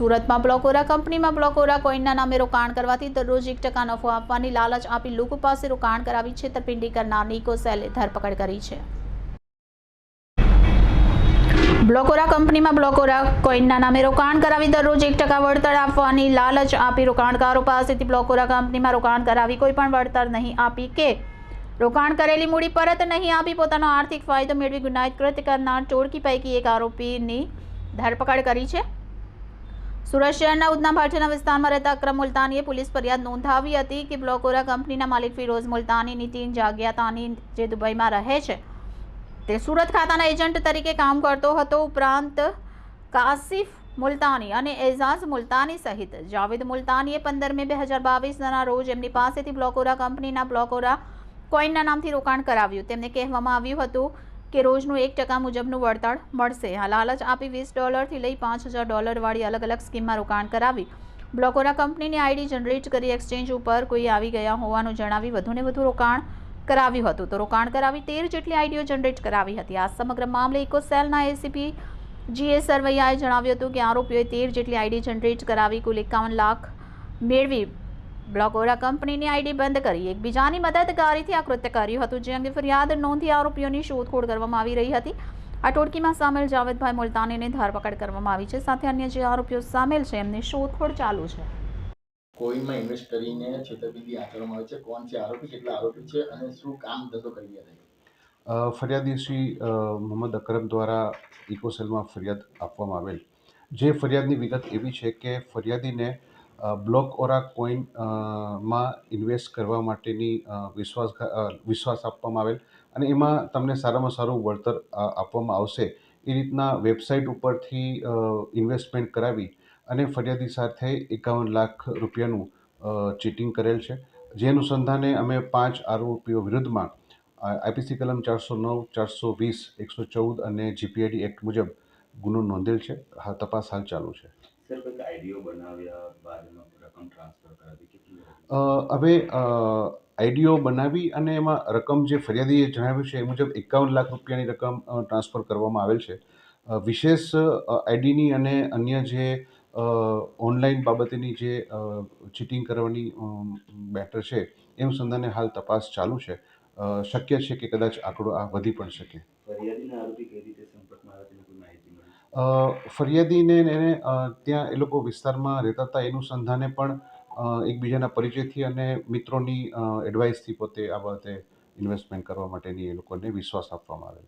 સુરતમાં બ્લોકોરા કંપનીમાં બ્લોકોરા કોઈનના નામે રોકાણ કરવાથી દરરોજ એક ટકા નફો આપવાની લાલચ આપી લોકો પાસે રોકાણ કરાવી છેતરપિંડી કરનાર નિકો સેલે ધરપકડ કરી છે. બ્લોકોરા કંપનીમાં બ્લોકોરા કોઈનના નામે રોકાણ કરાવી દરરોજ એક ટકા વળતર આપવાની લાલચ આપી રોકાણકારો પાસેથી બ્લોકોરા કંપનીમાં રોકાણ કરાવી કોઈ પણ વળતર નહીં આપી કે રોકાણ કરેલી મૂડી પરત નહીં આપી પોતાનો આર્થિક ફાયદો મેળવી ગુનાહિત કૃત્ય કરનાર ટોળકી પૈકી એક આરોપીની ધરપકડ કરી છે. સુરત શહેરના ઉધના ભાટિયાના વિસ્તારમાં રહેતા અક્રમ મુલતાનીએ પોલીસ ફરિયાદ નોંધાવી હતી કે બ્લોકોરા કંપનીના માલિક ફિરોઝ મુલતાની નીતિન જાગ્યાતાની જે દુબઈમાં રહે છે, તે સુરત ખાતાના એજન્ટ તરીકે કામ કરતો હતો. ઉપરાંત કાસિફ મુલતાની અને એઝાઝ મુલતાની સહિત જાવેદ મુલતાનીએ પંદર મે બે હજાર બાવીસના રોજ એમની પાસેથી બ્લોકોરા કંપનીના બ્લોકોરા કોઈનના નામથી રોકાણ કરાવ્યું. તેમને કહેવામાં આવ્યું હતું કે રોજનું એક ટકા મુજબનું વળતર મળશે. લાલચ આપી વીસ ડોલરથી લઈ પાંચ હજાર ડોલરવાળી અલગ અલગ સ્કીમમાં રોકાણ કરાવી. બ્લોકોના કંપનીની આઈડી જનરેટ કરી એક્સચેન્જ ઉપર કોઈ આવી ગયા હોવાનું જણાવી વધુને વધુ રોકાણ કરાવ્યું હતું. તો રોકાણ કરાવી તેર જેટલી આઈડીઓ જનરેટ કરાવી હતી. આ સમગ્ર મામલે ઇકોસેલના એસીપી જીએ સરવૈયાએ જણાવ્યું હતું કે આરોપીઓએ તેર જેટલી આઈડી જનરેટ કરાવી કુલ એકાવન લાખ મેળવી બ્લોકોરા કંપનીની આઈડી બંધ કરી. એકબીજાની મદદગારીથી આ કૃત્ય કર્યું હતું. જે અંગે ફરિયાદ નોંધી આરોપીઓની શોધખોળ કરવામાં આવી રહી હતી. આ ટોળકીમાં સામેલ જાવેદભાઈ મુલતાનીની ધરપકડ કરવામાં આવી છે. સાથે અન્ય જે આરોપીઓ સામેલ છે એમની શોધખોળ ચાલુ છે. કોઈમાં ઇન્વેસ્ટ કરીને છેતરપિંડી આચરવામાં આવે છે? કોણ છે આરોપી? કેટલા આરોપી છે? અને શું કામ ધંધો કરી રહ્યા છે? અ, ફરિયાદી શ્રી અ, મોહમ્મદ અકરમ દ્વારા ઇકોસેલમાં ફરિયાદ આપવામાં આવેલ. જે ફરિયાદની વિગત એવી છે કે ફરિયાદીને બ્લોક ઓરા કોઈનમાં ઇન્વેસ્ટ કરવા માટેની વિશ્વાસ વિશ્વાસ આપવામાં આવેલ અને એમાં તમને સારામાં સારું વળતર આપવામાં આવશે. એ રીતના વેબસાઇટ ઉપરથી ઇન્વેસ્ટમેન્ટ કરાવી અને ફરિયાદી સાથે એકાવન લાખ રૂપિયાનું ચીટિંગ કરેલ છે. જે અનુસંધાને અમે પાંચ આરોપીઓ વિરુદ્ધમાં આઈપીસી કલમ ચારસો નવ, ચારસો વીસ, એકસો ચૌદ અને જીપીઆઈડી એક્ટ મુજબ ગુનો નોંધેલ છે. હા, તપાસ હાલ ચાલુ છે. આઈડીઓ બનાવ્યા બાદ રકમ ટ્રાન્સફર કરાવી, કેટલી હવે આઈડીઓ બનાવી અને એમાં રકમ જે ફરિયાદીએ જણાવ્યું છે, એ મુજબ એકાવન લાખ રૂપિયાની રકમ ટ્રાન્સફર કરવામાં આવેલ છે. વિશેષ આઈડીની અને અન્ય જે ઓનલાઈન બાબતેની જે ચીટિંગ કરવાની બેટર છે, એ અનુસંધાને હાલ તપાસ ચાલુ છે. શક્ય છે કે કદાચ આંકડો આ વધી પણ શકે. ફરિયાદીના એને ત્યાં એ લોકો વિસ્તારમાં રહેતા હતા. એનું સંધાને પણ એકબીજાના પરિચયથી અને મિત્રોની એડવાઇસથી પોતે આ બાબતે ઇન્વેસ્ટમેન્ટ કરવા માટેની એ લોકોને વિશ્વાસ આપવામાં આવેલ.